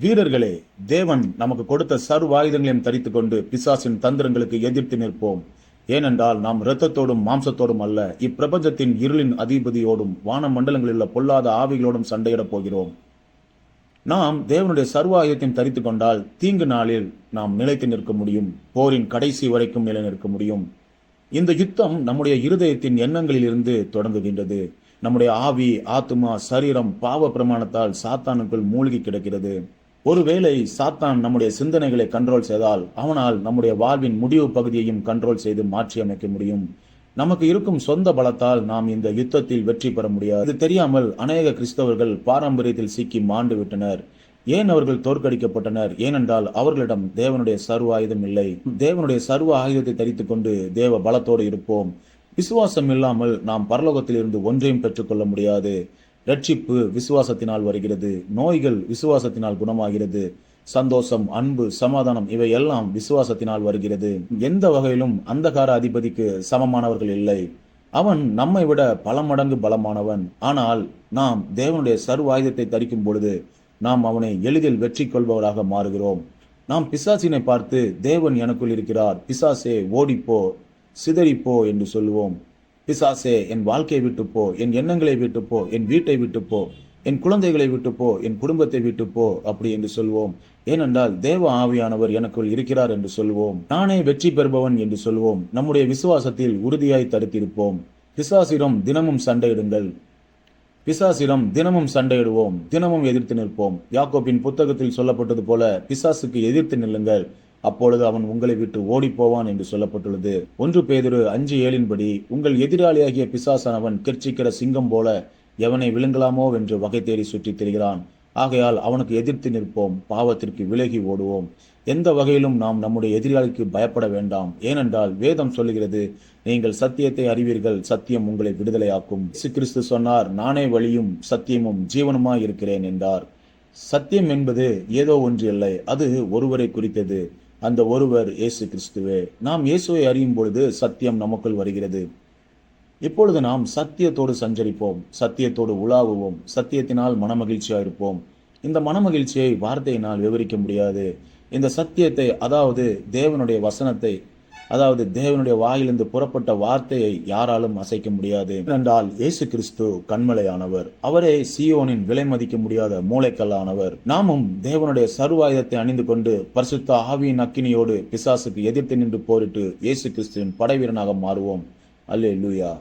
வீரர்களே தேவன் நமக்கு கொடுத்த சர்வ ஆயுதங்களையும் தரித்துக் கொண்டு பிசாசின் தந்திரங்களுக்கு எதிர்த்து நிற்போம். ஏனென்றால் நாம் இரத்தத்தோடும் மாம்சத்தோடும் அல்ல இப்பிரபஞ்சத்தின் இருளின் அதிபதியோடும் வான மண்டலங்களில் உள்ள பொல்லாத ஆவிகளோடும் சண்டையிடப் போகிறோம். நாம் தேவனுடைய சர்வ ஆயுதத்தையும் கொண்டால் தீங்கு நாளில் நாம் நிலைத்து நிற்க முடியும் போரின் கடைசி வரைக்கும் நிலை நிற்க முடியும். இந்த யுத்தம் நம்முடைய இருதயத்தின் எண்ணங்களிலிருந்து தொடங்குகின்றது. நம்முடைய ஆவி ஆத்துமா சரீரம் பாவ பிரமாணத்தால் சாத்தானுக்குள் மூழ்கி கிடக்கிறது. ஒருவேளை சாத்தான் நம்முடைய சிந்தனைகளை கண்ட்ரோல் செய்தால் அவனால் நம்முடைய வாழ்வின் முடிவு பகுதியையும் கண்ட்ரோல் செய்து மாற்றி அமைக்க முடியும். நமக்கு இருக்கும் சொந்த பலத்தால் நாம் இந்த யுத்தத்தில் வெற்றி பெற முடியாது. இது தெரியாமல் அநேக கிறிஸ்தவர்கள் பாரம்பரியத்தில் சிக்கி மாண்டு விட்டனர். ஏன் அவர்கள் தோற்கடிக்கப்பட்டனர்? ஏனென்றால் அவர்களிடம் தேவனுடைய சர்வ ஆயுதம் இல்லை. தேவனுடைய சர்வ ஆயுதத்தை தரித்து கொண்டு தேவ பலத்தோடு இருப்போம். விசுவாசம் இல்லாமல் நாம் பரலோகத்தில் இருந்து ஒன்றையும் பெற்றுக்கொள்ள முடியாது. ரட்சிப்பு விசுவாசத்தினால் வருகிறது நோய்கள் விசுவாசத்தினால் குணமாகிறது சந்தோஷம் அன்பு சமாதானம் இவை எல்லாம் விசுவாசத்தினால் வருகிறது. எந்த வகையிலும் அந்தகார அதிபதிக்கு சமமானவர்கள் இல்லை. அவன் நம்மை விட பல மடங்கு பலமானவன். ஆனால் நாம் தேவனுடைய சர்வாயுதத்தை தரிக்கும் பொழுது நாம் அவனை எளிதில் வெற்றி கொள்பவராக மாறுகிறோம். நாம் பிசாசினை பார்த்து தேவன் எனக்குள் இருக்கிறார். பிசாசே ஓடிப்போ சிதறிப்போ என்று சொல்லுவோம் பிசாசே என் வாழ்க்கையை விட்டு போ என் எண்ணங்களை விட்டு போ என் வீட்டை விட்டு போ என் குழந்தைகளை விட்டு போ என் குடும்பத்தை விட்டு போ அப்படி என்று சொல்வோம். ஏனென்றால் தேவ ஆவியானவர் எனக்குள் இருக்கிறார் என்று சொல்வோம். நானே வெற்றி பெறுபவன் என்று சொல்வோம். நம்முடைய விசுவாசத்தில் உறுதியாய் தடுத்திருப்போம். பிசாசிடம் தினமும் சண்டையிடுங்கள். பிசாசிடம் தினமும் சண்டையிடுவோம். தினமும் எதிர்த்து நிற்போம். யாக்கோப்பின் புத்தகத்தில் சொல்லப்பட்டது போல பிசாசுக்கு எதிர்த்து நில்லுங்கள். அப்பொழுது அவன் உங்களை விட்டு ஓடிப்போவான் என்று சொல்லப்பட்டுள்ளது. ஒன்று பேதுரு அஞ்சு ஏழின்படி உங்கள் எதிராளியாகிய பிசாசானவன் கெர்ச்சிக்கிற சிங்கம் போல எவனை விழுங்கலாமோ? என்று வகை தேடி சுற்றித் திரிகிறான். ஆகையால் அவனுக்கு எதிர்த்து நிற்போம் பாவத்திற்கு விலகி ஓடுவோம். எந்த வகையிலும் நாம் நம்முடைய எதிராளிக்கு பயப்பட வேண்டாம். ஏனென்றால் வேதம் சொல்லுகிறது நீங்கள் சத்தியத்தை அறிவீர்கள் சத்தியம் உங்களை விடுதலையாக்கும். இயேசு கிறிஸ்து சொன்னார் நானே வழியும் சத்தியமும் ஜீவனுமாய் இருக்கிறேன் என்றார். சத்தியம் என்பது ஏதோ ஒன்று இல்லை அது ஒருவரை குறித்தது. அந்த ஒருவர் இயேசு கிறிஸ்துவே நாம் இயேசுவை அறியும் பொழுது சத்தியம் நமக்குள் வருகிறது. இப்பொழுது நாம் சத்தியத்தோடு சஞ்சரிப்போம் சத்தியத்தோடு உலாவுவோம் சத்தியத்தினால் மனமகிழ்ச்சியாக இருப்போம். இந்த மனமகிழ்ச்சியை வார்த்தையினால் விவரிக்க முடியாது. இந்த சத்தியத்தை அதாவது தேவனுடைய வசனத்தை அதாவது தேவனுடைய வாயிலிருந்து புறப்பட்ட வார்த்தையை யாராலும் அசைக்க முடியாது. என்றால் இயேசு கிறிஸ்து கண்மலையானவர். அவரே சியோனின் விலை மதிக்க முடியாத மூளைக்கல்லானவர். நாமும் தேவனுடைய சர்வாயுதத்தை அணிந்து கொண்டு பரிசுத்த ஆவியின் அக்கினியோடு பிசாசுக்கு எதிர்த்து நின்று போரிட்டு இயேசு கிறிஸ்துவின் படைவீரனாக மாறுவோம். அல்லே லூயா